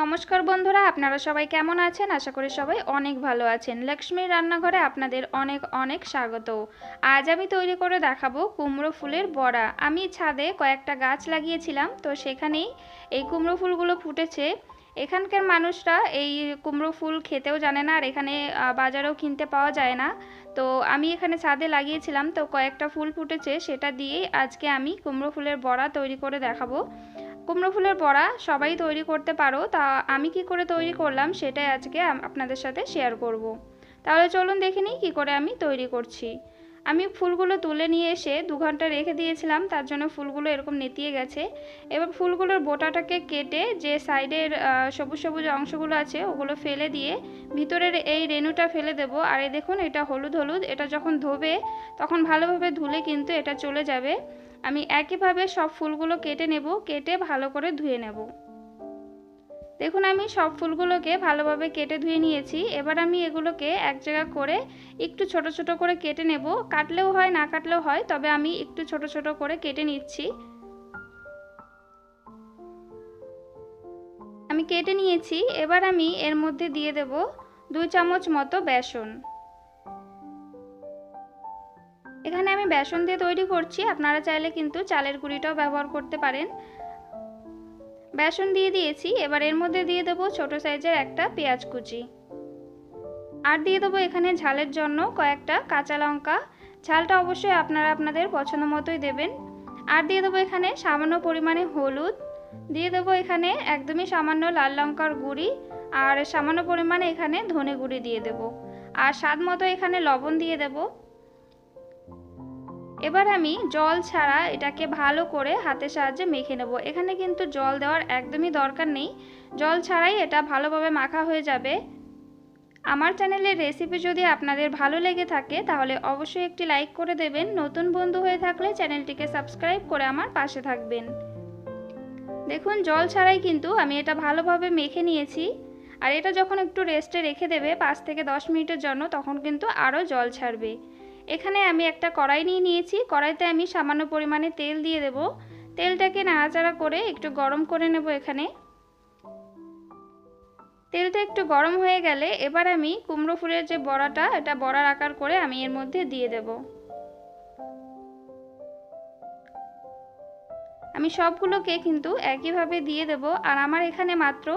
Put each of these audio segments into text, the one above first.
নমস্কার বন্ধুরা, আপনারা সবাই কেমন আছেন? আশা করি সবাই অনেক ভালো আছেন। লক্ষ্মীর রান্নাঘরে আপনাদের অনেক অনেক স্বাগত। আজ আমি তৈরি করে দেখাবো কুমড়ো ফুলের বড়া। আমি ছাদে কয়েকটা গাছ লাগিয়েছিলাম, তো সেখানেই এই কুমড়ো ফুলগুলো ফুটেছে। এখানকার মানুষরা এই কুমড়ো ফুল খেতেও জানে না, আর এখানে বাজারেও কিনতে পাওয়া যায় না। তো আমি এখানে ছাদে লাগিয়েছিলাম, তো কয়েকটা ফুল ফুটেছে। সেটা দিয়েই আজকে আমি কুমড়ো ফুলের বড়া তৈরি করে দেখাবো। কুমড়ো ফুলের বড়া সবাই তৈরি করতে পারো। তা আমি কি করে তৈরি করলাম সেটাই আজকে আপনাদের সাথে শেয়ার করব। তাহলে চলুন দেখে নিই কী করে আমি তৈরি করছি। আমি ফুলগুলো তুলে নিয়ে এসে দু ঘণ্টা রেখে দিয়েছিলাম, তার জন্য ফুলগুলো এরকম নেতিয়ে গেছে। এবার ফুলগুলোর বোটাটাকে কেটে যে সাইডের সবুজ সবুজ অংশগুলো আছে, ওগুলো ফেলে দিয়ে ভিতরের এই রেনুটা ফেলে দেব। আর এই দেখুন, এটা হলুদ হলুদ, এটা যখন ধোবে, তখন ভালোভাবে ধুলে কিন্তু এটা চলে যাবে। আমি একইভাবে সব ফুলগুলো কেটে নেব, কেটে ভালো করে ধুয়ে নেব। দেখুন, আমি সব ফুলগুলোকে ভালোভাবে কেটে ধুয়ে নিয়েছি। এবার আমি এগুলোকে এক জায়গা করে একটু ছোট ছোট করে কেটে নেব। কাটলেও হয়, না কাটলেও হয়, তবে আমি একটু ছোট ছোট করে কেটে নিচ্ছি। আমি কেটে নিয়েছি। এবার আমি এর মধ্যে দিয়ে দেব দুই চামচ মতো বেসন। এখানে আমি বেসন দিয়ে তৈরি করছি। আপনারা চাইলে কিন্তু চালের গুঁড়িটাও ব্যবহার করতে পারেন। বেসন দিয়ে দিয়েছি। এবার এর মধ্যে দিয়ে দেবো ছোট সাইজের একটা পেঁয়াজ কুচি। আর দিয়ে দেবো এখানে ঝালের জন্য কয়েকটা কাঁচা লঙ্কা। ঝালটা অবশ্যই আপনারা আপনাদের পছন্দ মতোই দেবেন। আর দিয়ে দেবো এখানে সামান্য পরিমাণে হলুদ। দিয়ে দেবো এখানে একদমই সামান্য লাল লঙ্কার গুঁড়ি। আর সামান্য পরিমাণে এখানে ধনে গুঁড়ি দিয়ে দেব। আর স্বাদ মতো এখানে লবণ দিয়ে দেবো। এবার আমি জল ছাড়া এটাকে ভালো করে হাতের সাহায্যে মেখে নেব। এখানে কিন্তু জল দেওয়ার একদমই দরকার নেই। জল ছাড়াই এটা ভালোভাবে মাখা হয়ে যাবে। আমার চ্যানেলের রেসিপি যদি আপনাদের ভালো লেগে থাকে, তাহলে অবশ্যই একটি লাইক করে দেবেন। নতুন বন্ধু হয়ে থাকলে চ্যানেলটিকে সাবস্ক্রাইব করে আমার পাশে থাকবেন। দেখুন, জল ছাড়াই কিন্তু আমি এটা ভালোভাবে মেখে নিয়েছি। আর এটা যখন একটু রেস্টে রেখে দেবে, পাঁচ থেকে দশ মিনিটের জন্য, তখন কিন্তু আরও জল ছাড়বে। এখানে আমি একটা কড়াই নিয়ে নিয়েছি। কড়াইতে আমি সামান্য পরিমাণে তেল দিয়ে দেব। তেলটাকে নাড়াচাড়া করে একটু গরম করে নেব এখানে। তেলটা একটু গরম হয়ে গেলে এবার আমি কুমড়ো ফুলের যে বড়াটা, এটা বড়ার আকার করে আমি এর মধ্যে দিয়ে দেব। আমি সবগুলোকে কিন্তু একইভাবে দিয়ে দেব। আর আমার এখানে মাত্র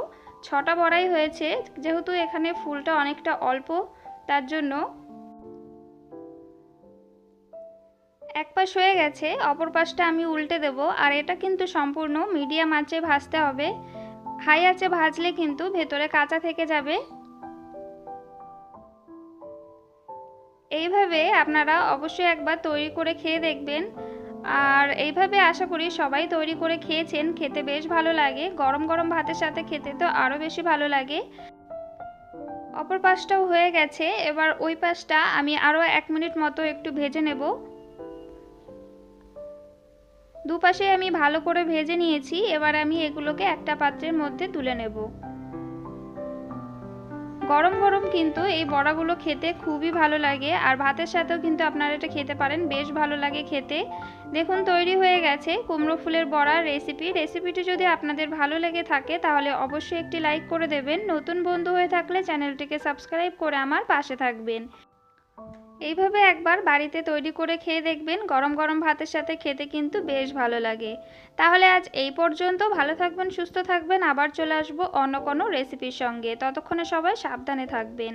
ছটা বড়াই হয়েছে। যেহেতু এখানে ফুলটা অনেকটা অল্প, তার জন্য এক পাশ হয়ে গেছে, অপর পাশটা আমি উল্টে দেব, আর এটা কিন্তু সম্পূর্ণ মিডিয়াম আঁচে ভাজতে হবে। হাই আঁচে ভাজলে কিন্তু ভেতরে কাঁচা থেকে যাবে। এইভাবে আপনারা অবশ্যই একবার তৈরি করে খেয়ে দেখবেন। আর এইভাবে আশা করি সবাই তৈরি করে খেয়েছেন, খেতে বেশ ভালো লাগে। গরম গরম ভাতের সাথে খেতে তো আরও বেশি ভালো লাগে। অপর পাশটাও হয়ে গেছে, এবার ওই পাশটা আমি আরও এক মিনিট মতো একটু ভেজে নেব। দুপাশে আমি ভালো করে ভেজে নিয়েছি, এবার আমি এগুলোকে একটা পাত্রের মধ্যে তুলে নেব। গরম গরম কিন্তু এই বড়াগুলো খেতে খুবই ভালো লাগে, আর ভাতের সাথেও কিন্তু আপনারা এটা খেতে পারেন, বেশ ভালো লাগে খেতে। দেখুন, তৈরি হয়ে গেছে কুমড়ো ফুলের বড়ার রেসিপি। রেসিপিটি যদি আপনাদের ভালো লেগে থাকে, তাহলে অবশ্যই একটি লাইক করে দেবেন। নতুন বন্ধু হয়ে থাকলে চ্যানেলটিকে সাবস্ক্রাইব করে আমার পাশে থাকবেন। এইভাবে একবার বাড়িতে তৈরি করে খেয়ে দেখবেন গরম গরম ভাতের সাথে খেতে কিন্তু বেশ ভালো লাগে। তাহলে আজ এই পর্যন্ত। ভালো থাকবেন, সুস্থ থাকবেন। আবার চলে আসব অন্য কোনো রেসিপির সঙ্গে। ততক্ষণে সবাই সাবধানে থাকবেন।